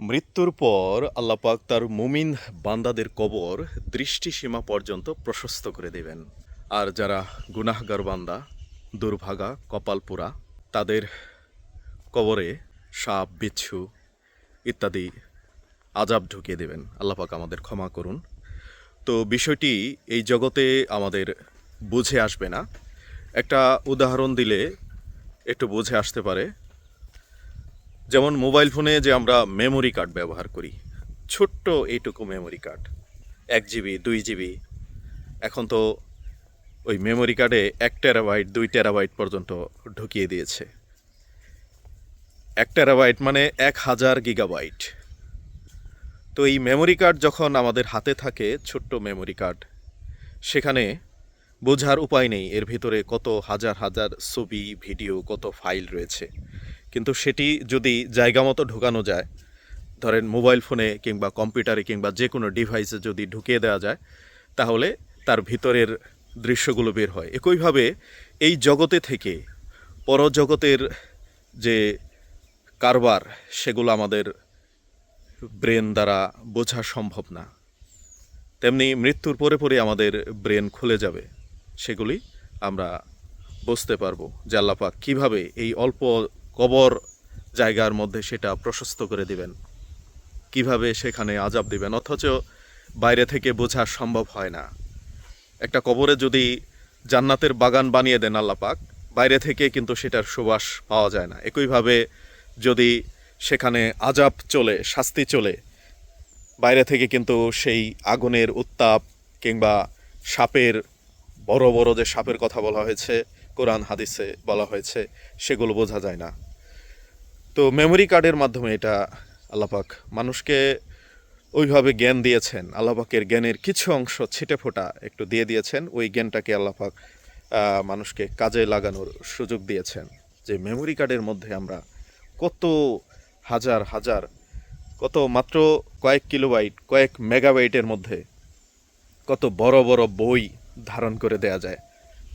মৃত্যুর পর আল্লাপাক তার মুমিন বান্দাদের কবর দৃষ্টিসীমা পর্যন্ত প্রশস্ত করে দেবেন। আর যারা গুনাহগার বান্দা, দুর্ভাগা, কপালপুরা, তাদের কবরে সাপ, বিচ্ছু ইত্যাদি আজাব ঢুকিয়ে দেবেন। আল্লাপাক আমাদের ক্ষমা করুন। তো বিষয়টি এই জগতে আমাদের বুঝে আসবে না। একটা উদাহরণ দিলে একটু বুঝে আসতে পারে। যেমন মোবাইল ফোনে যে আমরা মেমোরি কার্ড ব্যবহার করি। ছোট্ট এইটুকু মেমোরি কার্ড এক জিবি দুই জিবি এখন তো ওই মেমোরি কার্ডে এক টেরাবাইট দুই টেরাবাইট পর্যন্ত ঢুকিয়ে দিয়েছে। এক টেরাবাইট মানে এক হাজার গিগাবাইট তো এই মেমোরি কার্ড যখন আমাদের হাতে থাকে, ছোট্ট মেমোরি কার্ড সেখানে বোঝার উপায় নেই। এর ভিতরে কত হাজার হাজার ছবি, ভিডিও, কত ফাইল রয়েছে। কিন্তু সেটি যদি জায়গা মতো ঢোকানো যায়, ধরেন মোবাইল ফোনে কিংবা কম্পিউটারে কিংবা যে কোনো ডিভাইসে যদি ঢুকিয়ে দেওয়া যায়, তাহলে তার ভিতরের দৃশ্যগুলো বের হয়। একইভাবে এই জগতে থেকে পরজগতের যে কারবার, সেগুলো আমাদের ব্রেন দ্বারা বোঝা সম্ভব না। তেমনি মৃত্যুর পরে পরে আমাদের ব্রেন খুলে যাবে, সেগুলি আমরা বুঝতে পারব যে আল্লাপাক কীভাবে এই অল্প কবর জায়গার মধ্যে সেটা প্রশস্ত করে দিবেন। কীভাবে সেখানে আজাব দিবেন? অথচ বাইরে থেকে বোঝা সম্ভব হয় না। একটা কবরে যদি জান্নাতের বাগান বানিয়ে দেন আল্লাপাক বাইরে থেকে কিন্তু সেটার সুবাস পাওয়া যায় না। একইভাবে যদি সেখানে আজাব চলে, শাস্তি চলে, বাইরে থেকে কিন্তু সেই আগুনের উত্তাপ কিংবা সাপের, বড় বড় যে সাপের কথা বলা হয়েছে, কোরআন, হাদিসে বলা হয়েছে, সেগুলো বোঝা যায় না। তো মেমোরি কার্ডের মাধ্যমে এটা আল্লাপাক মানুষকে ওইভাবে জ্ঞান দিয়েছেন, আল্লাপাকের জ্ঞানের কিছু অংশ ছিটে ফোটা একটু দিয়ে দিয়েছেন, ওই জ্ঞানটাকে আল্লাপাক মানুষকে কাজে লাগানোর সুযোগ দিয়েছেন। যে মেমোরি কার্ডের মধ্যে আমরা কত হাজার হাজার, কত মাত্র কয়েক কিলোবাইট, কয়েক মেগাবাইটের মধ্যে কত বড় বড় বই ধারণ করে দেয়া যায়।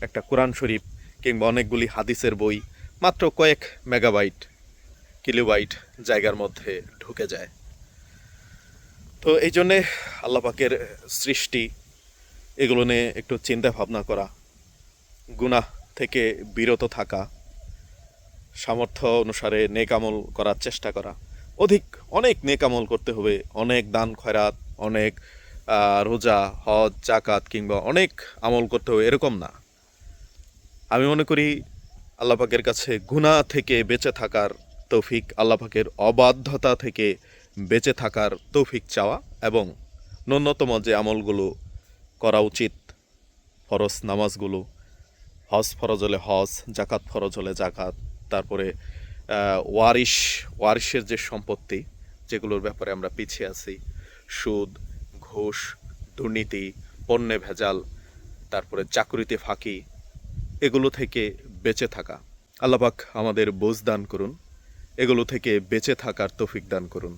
একটা কোরআন শরীফ কিংবা অনেকগুলি হাদিসের বই মাত্র কয়েক মেগাবাইট কিলোবাইট জায়গার মধ্যে ঢুকে যায়। তো এই জন্যে আল্লাপাকের সৃষ্টি এগুলো নিয়ে একটু চিন্তা ভাবনা করা, গুনাহ থেকে বিরত থাকা, সামর্থ্য অনুসারে নেকামল করার চেষ্টা করা। অধিক, অনেক নেকামল করতে হবে, অনেক দান খয়রাত, অনেক রোজা, হজ জাকাত কিংবা অনেক আমল করতে হবে এরকম না। আমি মনে করি আল্লাপাকের কাছে গুনাহ থেকে বেঁচে থাকার তৌফিক আল্লাপাকের অবাধ্যতা থেকে বেঁচে থাকার তৌফিক চাওয়া এবং ন্যূনতম যে আমলগুলো করা উচিত, ফরজ নামাজগুলো, হজ ফরজ হলে হজ জাকাত ফরজ হলে জাকাত তারপরে ওয়ারিশ, ওয়ারিশের যে সম্পত্তি, যেগুলোর ব্যাপারে আমরা পিছিয়ে আছি, সুদ, ঘুষ, দুর্নীতি, পণ্যে ভেজাল, তারপরে চাকরিতে ফাঁকি, এগুলো থেকে বেঁচে থাকা। আল্লাপাক আমাদের বোঝ দান করুন। এগুলো থেকে বেঁচে থাকার তৌফিক দান করুন।